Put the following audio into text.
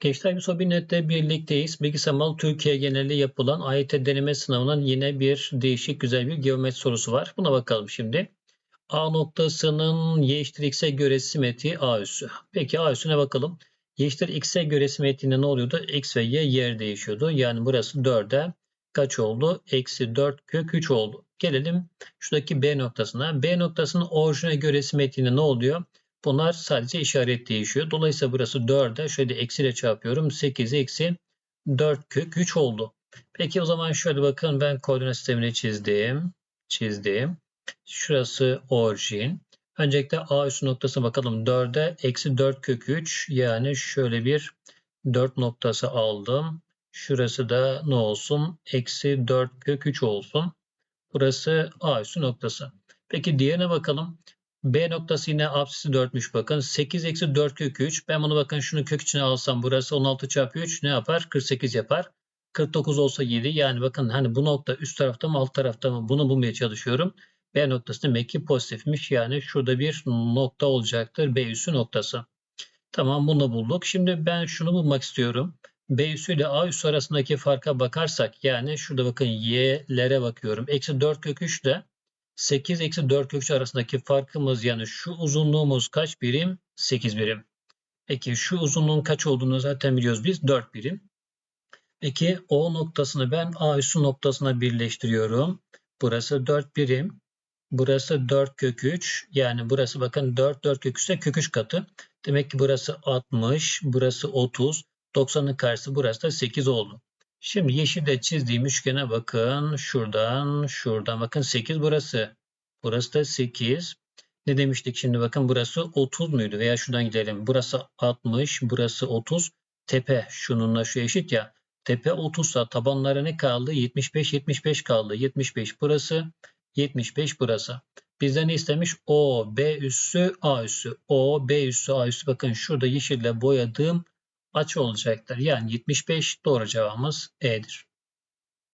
Gençler bir Sobinet'te birlikteyiz. Bilgisayar Türkiye geneli yapılan AYT deneme sınavının yine bir değişik güzel bir geometri sorusu var. Buna bakalım şimdi. A noktasının y eşittir x'e göre simetriği A üssü. Peki A üssüne bakalım. Y eşittir x'e göre simetriğinde ne oluyordu? X ve y yer değişiyordu. Yani burası 4'e kaç oldu? Eksi 4 kök 3 oldu. Gelelim şuradaki B noktasına. B noktasının orijine göre simetriğinde ne oluyor? Bunlar sadece işaret değişiyor. Dolayısıyla burası 4'e şöyle eksiyle çarpıyorum. 8 eksi 4 kök 3 oldu. Peki o zaman şöyle bakın ben koordinat sistemini çizdim. Çizdim. Şurası orijin. Öncelikle A üstü noktasına bakalım. 4'e eksi 4 kök 3 yani şöyle bir 4 noktası aldım. Şurası da ne olsun? Eksi 4 kök 3 olsun. Burası A üstü noktası. Peki diğerine bakalım. B noktası yine apsisi 4'müş bakın. 8 eksi 4 kök 3. Ben bunu bakın şunu kök içine alsam burası 16 çarpı 3 ne yapar? 48 yapar. 49 olsa 7 yani bakın hani bu nokta üst tarafta mı alt tarafta mı bunu bulmaya çalışıyorum. B noktası demek ki pozitifmiş yani şurada bir nokta olacaktır B üssü noktası. Tamam bunu bulduk. Şimdi ben şunu bulmak istiyorum. B üssü ile A üssü arasındaki farka bakarsak yani şurada bakın y'lere bakıyorum. Eksi 4 kök 3 ile 8 eksi 4 kök 3 arasındaki farkımız yani şu uzunluğumuz kaç birim? 8 birim. Peki şu uzunluğun kaç olduğunu zaten biliyoruz biz 4 birim. Peki O noktasını ben A üssü noktasına birleştiriyorum. Burası 4 birim. Burası 4 kök 3. Yani burası bakın 4 4 kök 3 ise kök 3 katı. Demek ki burası 60, burası 30. 90'ın karşısı burası da 8 oldu. Şimdi yeşilde çizdiğim üçgene bakın. Şuradan, şuradan. Bakın 8 burası. Burası da 8. Ne demiştik şimdi bakın burası 30 muydu? Veya şuradan gidelim. Burası 60, burası 30. Tepe şununla şu eşit ya. Tepe 30 sa tabanlara ne kaldı? 75, 75 kaldı. 75 burası, 75 burası. Bizden ne istemiş? O, B üssü, A üssü. O, B üssü, A üssü. Bakın şurada yeşille boyadığım açı olacaktır. Yani 75 doğru cevabımız E'dir.